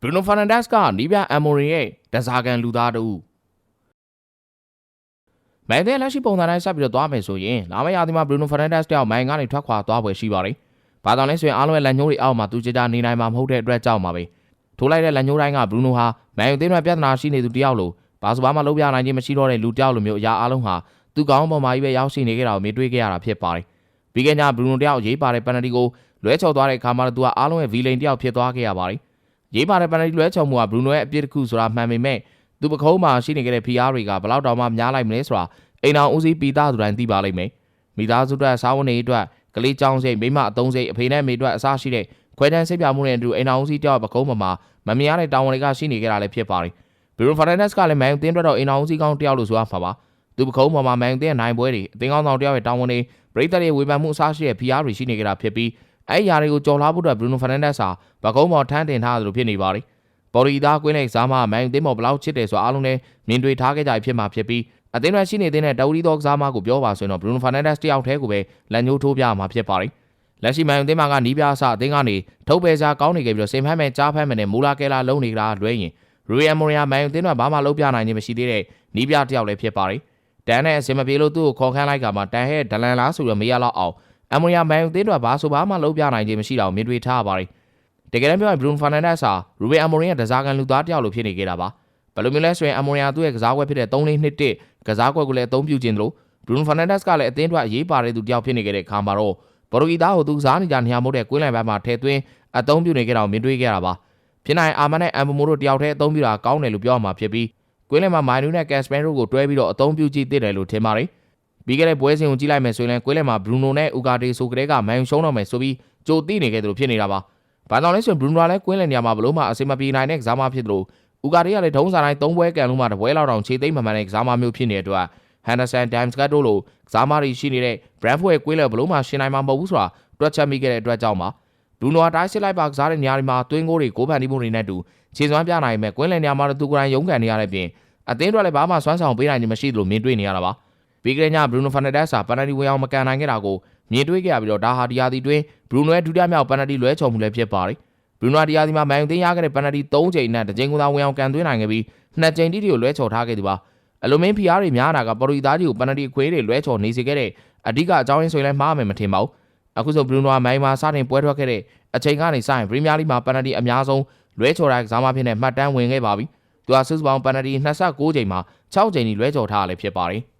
ဘရူနိုဖာနန်ဒက်စ်ကနီးပြအမ်မိုရီရဲ့ဒဇာကန်လူသားတူမန်တဲ့လက်ရှိပုံစံတိုင်းဆက်ပြီးတော့သွားမယ်ဆိုရင်လာမယ့်ရာသီမှာဘရူနိုဖာနန်ဒက်စ်တယောက်မိုင်ကနေထွက်ခွာသွားပွဲရှိပါတယ်။ဘာကြောင့်လဲဆိုရင်အားလုံးရဲ့လက်ညှိုးတွေအောက်မှာသူကြကြနေနိုင်မှာမဟုတ်တဲ့အတွက်ကြောင့်ပါပဲ။ထိုးလိုက်တဲ့လက်ညှိုးတိုင်းကဘရူနိုဟာမန်ယူသင်းရဲ့ပြဿနာရှိနေသူတယောက်လိုဘာစဘာမှလုပ်ပြနိုင်ခြင်းမရှိတော့တဲ့လူတယောက်လိုမျိုးအရာအားလုံးဟာသူကောင်းပေါ်မှာကြီးပဲရောက်ရှိနေကြတာကိုမြင်တွေ့ခဲ့ရတာဖြစ်ပါတယ်။ပြီးခဲ့ညဘရူနိုတယောက်ရေးပါတဲ့ပန်နတီကိုလွဲချော်သွားတဲ့အခါမှာသူကအားလုံးရဲ့ဗီလိန်တယောက်ဖြစ်သွားခဲ့ရပါတယ်။ ရေးပါတဲ့ပန်နတီလွဲချော်မှုကဘရူနိုရဲ့အပြစ်တစ်ခုဆိုတာမှန်ပေမဲ့သူပခုံးမှာရှိနေခဲ့တဲ့ PR တွေကဘလောက်တောင်မှများလိုက်မလဲဆိုတာအိမ်အောင်ဦးစီးပီသားသူတိုင်းသိပါလိမ့်မယ်။မိသားစုအတွက်စားဝန်တွေအတွက်ကလေးချောင်းစိတ်မိမအသုံးစိတ်အဖေနဲ့မိအတွက်အစားရှိတဲ့ခွဲတန်းစိတ်ပြမှုနဲ့အတူအိမ်အောင်ဦးစီးတယောက်ပခုံးပေါ်မှာမမြင်ရတဲ့တာဝန်တွေကရှိနေကြတာလည်းဖြစ်ပါတယ်။ဘီရိုဖာနန်ဒက်စ်ကလည်းမန်ယူတင်းအတွက်တော့အိမ်အောင်ဦးစီးကောင်းတယောက်လို့ဆိုရမှာပါ။သူပခုံးပေါ်မှာမန်ယူတင်းနိုင်ပွဲတွေအသင်းကောင်းဆောင်တယောက်ရဲ့တာဝန်တွေပရိသတ်ရဲ့ဝေဖန်မှုအစားရှိတဲ့ PR တွေရှိနေကြတာဖြစ်ပြီး အဲ့ဒီຢာတွေကိုကြော်လားဖို့အတွက်ဘရူနိုဖာနန်ဒက်စ်ဟာပကုံးပေါ်ထမ်းတင်ထားသလိုဖြစ်နေပါတယ်။ပေါ်ရီသားကွင်းလိုက်စားမမန်ယူတင်းပေါ်ဘလောက်ချစ်တယ်ဆိုအားလုံးနဲ့မြင်တွေ့ထားခဲ့ကြဖြစ်မှာဖြစ်ပြီးအသင်းရရှိနေတဲ့တဝူရီသောကစားမကိုပြောပါဆိုရင်တော့ဘရူနိုဖာနန်ဒက်စ်တယောက်တည်းကိုပဲလက်ညှိုးထိုးပြမှာဖြစ်ပါတယ်။လက်ရှိမန်ယူတင်းမှာကနီးပြအစအသင်းကနေထုတ်ပယ်စားကောင်းနေခဲ့ပြီးတော့စင်ဖမ်းမဲ့ကြားဖမ်းမဲ့နဲ့မူလာကဲလာလုံးနေတာလွဲရင်ရူယယ်မိုရီယာမန်ယူတင်းကဘာမှလုပ်ပြနိုင်ခြင်းမရှိသေးတဲ့နီးပြတယောက်လည်းဖြစ်ပါတယ်။တန်နဲ့အစင်မပြေလို့သူ့ကိုခေါ်ခန်းလိုက်ကမှတန်ဟဲ့ဒလန်လားဆိုတော့မေးရတော့အောင် အမိုရီယာမန်ယူတင်းတော့ဘာဆိုဘာမှလုပ်ပြနိုင်ခြင်းမရှိတော့မြင်တွေ့ထားပါတယ်။တကယ်တမ်းပြောရင်ဘရူနိုဖာနန်ဒက်စ်ဟာရူဘယ်အမိုရီယာဒဇာကန်လူသားတယောက်လိုဖြစ်နေခဲ့တာပါ။ဘယ်လိုမျိုးလဲဆိုရင်အမိုရီယာသူ့ရဲ့ကစားကွက်ဖြစ်တဲ့3-2-1ကစားကွက်ကိုလည်းအသုံးပြုခြင်းတို့ဘရူနိုဖာနန်ဒက်စ်ကလည်းအသင်းအတွက်အရေးပါတဲ့သူတယောက်ဖြစ်နေခဲ့တဲ့ခါမှာတော့ဘော်ရီသားကိုသူစားနေကြနေရာမို့တဲ့ကွင်းလန်ဘက်မှာထည့်သွင်းအသုံးပြုနေကြတာကိုမြင်တွေ့ခဲ့တာပါဖြစ်နိုင်အာမန်နဲ့အမ်ဘမိုတို့တယောက်တည်းအသုံးပြုတာကောင်းတယ်လို့ပြောမှာဖြစ်ပြီးကွင်းလန်မှာမိုင်နူနဲ့ကက်စပန်ရိုကိုတွဲပြီးတော့အသုံးပြုကြည့်သင့်တယ်လို့ထင်ပါတယ် ပြီးခဲ့တဲ့ပွဲစဉ်ကိုကြည့်လိုက်မယ်ဆိုရင်ကွင်းလန်မှာဘရူနိုနဲ့အူကာတေဆိုကလေးကမန်ယူရှုံးတော့မယ်ဆိုပြီးကြိုသိနေခဲ့တယ်လို့ဖြစ်နေတာပါဘာကြောင့်လဲဆိုရင်ဘရူနိုလည်းကွင်းလန်နေရာမှာဘလို့မှအစင်မပြေနိုင်တဲ့ကစားမဖြစ်တယ်လို့အူကာတေကလည်းဒုံးစားတိုင်း၃ပွဲကန်လုံးမှတပွဲလောက်တောင်ခြေသိမ်းမှန်မှန်တဲ့ကစားမမျိုးဖြစ်နေတဲ့အတွက် Henderson Dimes ကတို့လိုကစားမတွေရှိနေတဲ့ Brentford ရဲ့ကွင်းလန်ဘလို့မှရှင်းနိုင်မှာမဟုတ်ဘူးဆိုတာတွက်ချက်မိခဲ့တဲ့အတွက်ကြောင့်ပါဘရူနိုအတိုင်းစစ်လိုက်ပါကစားတဲ့နေရာတွေမှာသွင်းကိုတွေကိုဖန်တီးမှုတွေနဲ့တူခြေစွမ်းပြနိုင်မဲ့ကွင်းလယ်နေရာမှာသူကိုယ်တိုင်ရုန်းကန်နေရတဲ့ပြင်အသင်းအတွက်လည်းဘာမှစွမ်းဆောင်ပေးနိုင်ခြင်းမရှိသလိုမြင်တွေ့နေရတာပါ ပြီးကြတဲ့ညဘရူနိုဖာနက်ဒက်စ်ဟာပန်နတီဝင်အောင်မကန်နိုင်ခဲ့တာကိုမြင်တွေ့ခဲ့ရပြီးတော့ဒါဟာဒီယာတီတွင်ဘရူနိုရဲ့ဒုတိယမြောက်ပန်နတီလွဲချော်မှုလည်းဖြစ်ပါတယ်ဘရူနိုဒီယာတီမှာမန်ယူသိမ်းရခဲ့တဲ့ပန်နတီ၃ချိန်နဲ့တစ်ချိန်ကသာဝင်အောင်ကန်သွင်းနိုင်ခဲ့ပြီးနှစ်ချိန်တိတိကိုလွဲချော်ထားခဲ့သူပါအလိုမင်းဖီအားတွေများတာကပေါ်တူဂီသားကြီးကိုပန်နတီခွေးတွေလွဲချော်နေစေခဲ့တဲ့အဓိကအကြောင်းရင်းဆိုရင်လည်းမှားမယ်မထင်ပါဘူးအခုဆိုဘရူနိုမိုင်မာစတင်ပွဲထွက်ခဲ့တဲ့အချိန်ကနေစရင်ပရီးမီးယားလိမှာပန်နတီအများဆုံးလွဲချော်တဲ့ကစားမဖြစ်တဲ့မှတ်တမ်းဝင်ခဲ့ပါပြီ။သူဟာစုစုပေါင်းပန်နတီ29ချိန်မှာ6ချိန်ကြီးလွဲချော်ထားရလည်းဖြစ်ပါတယ်။